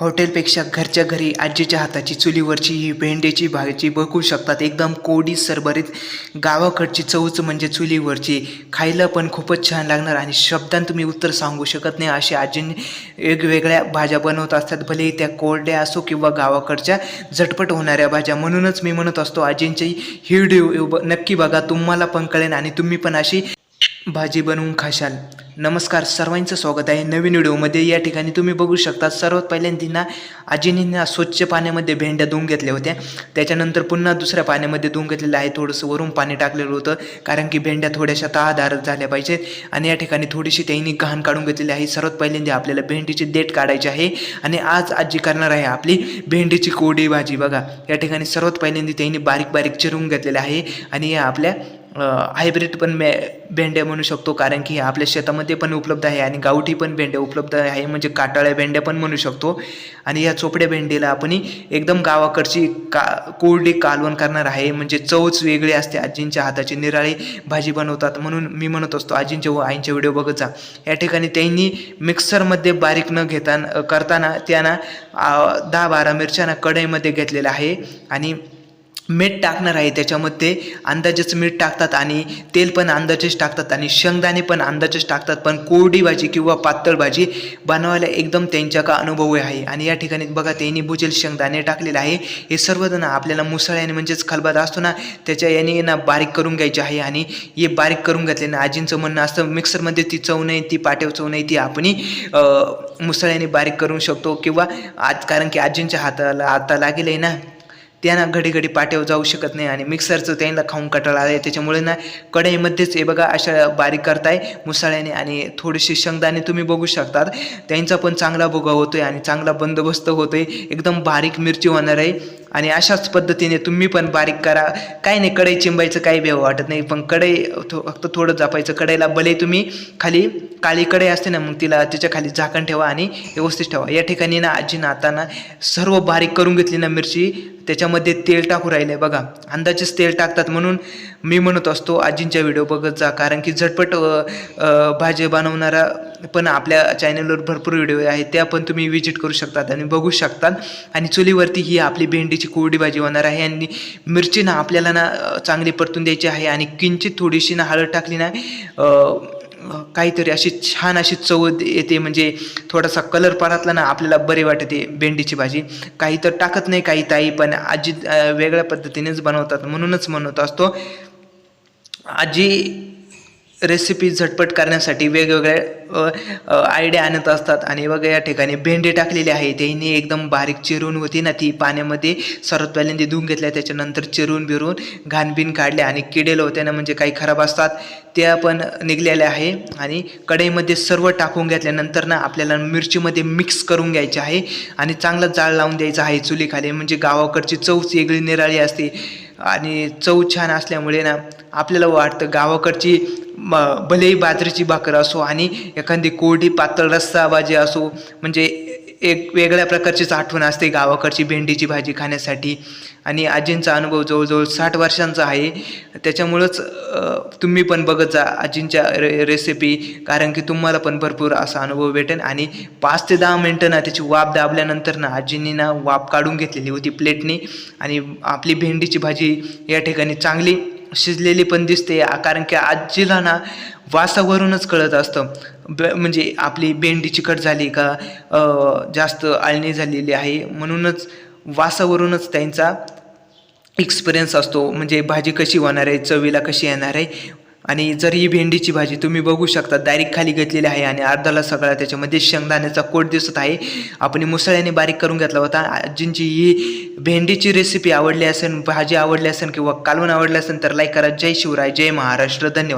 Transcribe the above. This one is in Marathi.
हॉटेलपेक्षा घरच्या घरी आजीच्या हाताची चुलीवरची ही भेंडीची भाजी बघू शकतात. एकदम कोडी सरभरीत गावाकडची चवच म्हणजे चुलीवरची. खायला पण खूपच छान लागणार आणि शब्दांत तुम्ही उत्तर सांगू शकत नाही. अशी आजींनी वेगवेगळ्या भाज्या बनवत असतात. भले त्या कोरड्या असो किंवा गावाकडच्या झटपट होणाऱ्या भाज्या. म्हणूनच मी म्हणत असतो आजींची ही व्हिडिओ नक्की बघा. तुम्हाला पण कळेल आणि तुम्ही पण अशी भाजी बनवून खाशाल. नमस्कार सर्वांचं स्वागत आहे. नवीन व्हिडिओमध्ये या ठिकाणी तुम्ही बघू शकता सर्वात पहिल्यांदा आजीनींना स्वच्छ पाण्यामध्ये भेंड्या धुवून घेतल्या होत्या. त्याच्यानंतर पुन्हा दुसऱ्या पाण्यामध्ये धुवून घेतलेलं आहे. थोडंसं वरून पाणी टाकलेलं होतं कारण की भेंड्या थोड्याशा तहादार झाल्या पाहिजेत. आणि या ठिकाणी थोडीशी त्यांनी घाण काढून घेतलेली आहे. सर्वात पहिल्यांदा आपल्याला भेंडीची देठ काढायची आहे. आणि आज आजी करणार आहे आपली भेंडीची कोडी भाजी. बघा या ठिकाणी सर्वात पहिल्यांदा त्यांनी बारीक बारीक चिरून घेतलेलं आहे. आणि या आपल्या हायब्रिड पण मे भेंड्या म्हणू शकतो कारण की आपल्या शेतामध्ये पण उपलब्ध आहे आणि गावठी पण भेंड्या उपलब्ध आहे म्हणजे काटाळ्या भेंड्या पण म्हणू शकतो. आणि या चोपड्या भेंडीला आपण एकदम गावाकडची का कोरडी कालवण करणार आहे म्हणजे चवच वेगळी असते आजींच्या हाताची निराळी भाजी बनवतात म्हणून मी म्हणत असतो आजींचे व आईंचे व्हिडिओ बघत जा. या ठिकाणी त्यांनी मिक्सरमध्ये बारीक न घेता करताना त्यांना दहा बारा मिरच्यांना कढईमध्ये घेतलेलं आहे. आणि मीठ टाकणार आहे. त्याच्यामध्ये अंदाजेच मीठ टाकतात आणि तेल पण अंदाजेच टाकतात आणि शेंगदाणे पण अंदाजेच टाकतात. पण कोरडी भाजी किंवा पातळ भाजी बनवायला एकदम त्यांच्या का अनुभव आहे. आणि या ठिकाणी बघा त्यांनी भुजेल शेंगदाणे टाकलेले आहे. हे सर्वजण आपल्याला मुसळ्याने म्हणजेच खलबात असतो ना त्याच्या याने ना बारीक करून घ्यायचे आहे. आणि हे बारीक करून घेतले ना आजींचं म्हणणं असतं मिक्सरमध्ये ती चव नाही ती पाट्याव चव नाही ती आपण मुसळ्याने बारीक करू शकतो. किंवा आज कारण की आजींच्या हाताला आता लागेल आहे ना त्यांना घडी घडी पाट्यावर जाऊ शकत नाही आणि मिक्सरचं त्यांना खाऊन कटाळा आहे. त्याच्यामुळे ना कढईमध्येच हे बघा अशा बारीक करताय मुसाळ्याने आणि थोडीशी शेंगदाणे तुम्ही बघू शकतात. त्यांचा पण चांगला भोगा होतोय आणि चांगला बंदोबस्त होतोय. एकदम बारीक मिरची होणार आहे. आणि अशाच पद्धतीने तुम्ही पण बारीक करा. काय नाही कढई चिंबायचं काही भेव वाटत नाही पण कढई थो फक्त थोडं झापायचं. कढईला भले तुम्ही खाली काळी कढई असते ना मग तिला तिच्या खाली झाकण ठेवा आणि व्यवस्थित ठेवा. या ठिकाणी ना आजी नाताना सर्व बारीक करून घेतली ना मिरची त्याच्यामध्ये तेल टाकू राहिले बघा. अंदाजेच तेल टाकतात म्हणून मी म्हणत असतो आजींच्या व्हिडिओ बघत जा. कारण की झटपट भाजी बनवणारा पण आपल्या चॅनलवर भरपूर व्हिडिओ आहेत त्या पण तुम्ही विजिट करू शकतात आणि बघू शकतात. आणि चुलीवरती ही आपली भेंडीची कोरडी भाजी होणार आहे आणि मिरची ना आपल्याला ना चांगली परतून द्यायची आहे आणि किंचित थोडीशी ना हळद टाकली ना काहीतरी अशी छान अशी चव येते म्हणजे थोडासा कलर पारातला ना आपल्याला बरे वाटते भेंडीची भाजी. काही तर टाकत नाही काही ताई पण आजी वेगळ्या पद्धतीनेच बनवतात म्हणूनच म्हणत असतो. आजी रेसिपी झटपट करण्यासाठी वेगवेगळ्या आयडिया आणत असतात. आणि बघा या ठिकाणी भेंडी टाकलेली आहे. त्यांनी एकदम बारीक चिरून होती ना ती पाण्यामध्ये सर्वात पहिल्यांदा धुवून घेतल्या. त्याच्यानंतर चिरून बिरून घाणबिन काढल्या आणि किडेल होत्या ना म्हणजे काही खराब असतात त्या पण निघलेल्या आहे. आणि कढईमध्ये सर्व टाकून घेतल्यानंतर ना आपल्याला मिरचीमध्ये मिक्स करून घ्यायचे आहे. आणि चांगला जाळ लावून द्यायचा आहे चुलीखाली. म्हणजे गावाकडची चवच वेगळी निराळी असते. आणि चव छान असल्यामुळे ना आपल्याला वाटतं गावाकडची म भलेही बाजरीची भाकर असो आणि एखादी कोरडी पातळ रस्सा भाजी असो म्हणजे एक वेगळ्या प्रकारचीच आठवण असते गावाकडची भेंडीची भाजी खाण्यासाठी. आणि आजींचा अनुभव जवळजवळ साठ वर्षांचा आहे. त्याच्यामुळंच तुम्ही पण बघत जा आजींच्या रे रेसिपी कारण की तुम्हाला पण भरपूर असा अनुभव भेटेल आणि पाच ते दहा मिनटं ना त्याची वाफ दाबल्यानंतर ना आजींनी ना वाफ काढून घेतलेली होती प्लेटनी. आणि आपली भेंडीची भाजी या ठिकाणी चांगली शिजलेली पण दिसते कारण की आजीला ना वासावरूनच कळत असतं. ब म्हणजे आपली भेंडी चिकट झाली का जास्त आळणी झालेली आहे म्हणूनच वासावरूनच त्यांचा एक्सपिरियन्स असतो. म्हणजे भाजी कशी होणार आहे चवीला कशी येणार आहे आणि जर ही भेंडीची भाजी तुम्ही बघू शकता डायरेक्ट खाली घेतलेली आहे आणि अर्धाला सगळा त्याच्यामध्ये शेंगदाण्याचा कोट दिसत आहे. आपण मुसळ्याने बारीक करून घेतला होता. आजींची ही भेंडीची रेसिपी आवडली असेल भाजी आवडली असेल किंवा कालवण आवडली असेल तर लाईक करा. जय शिवराय जय महाराष्ट्र. धन्यवाद.